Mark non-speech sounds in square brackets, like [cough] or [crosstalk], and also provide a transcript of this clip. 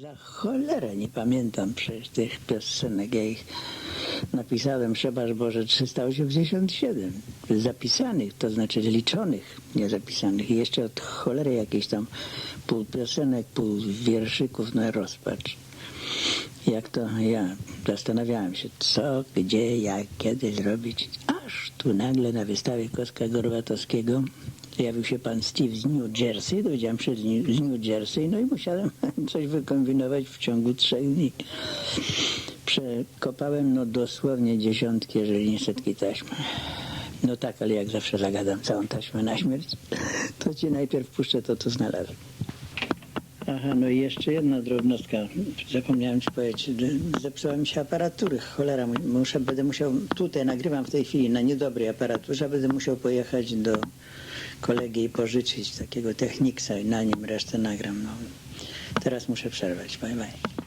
Za cholerę nie pamiętam przecież tych piosenek. Ja ich napisałem, przebaż Boże, 387 zapisanych, to znaczy liczonych, nie zapisanych. I jeszcze od cholery jakieś tam pół piosenek, pół wierszyków na rozpacz. Jak to ja zastanawiałem się, co, gdzie, jak, kiedy zrobić. Aż tu nagle na wystawie Koska Gorbatowskiego Pojawił się pan Steve z New Jersey, dowiedziałem się z New, Jersey, no i musiałem [laughs] coś wykombinować w ciągu trzech dni. Przekopałem no dosłownie dziesiątki, jeżeli nie setki taśmy. No tak, ale jak zawsze zagadam całą taśmę na śmierć, to ci najpierw puszczę to, co znalazłem. Aha, no i jeszcze jedna drobnostka. Zapomniałem ci powiedzieć. Zepsuła mi się aparatury. Cholera, muszę, będę musiał, tutaj nagrywam w tej chwili na niedobrej aparaturze, będę musiał pojechać do kolegi i pożyczyć takiego Technicsa i na nim resztę nagram. No. Teraz muszę przerwać. Bye bye.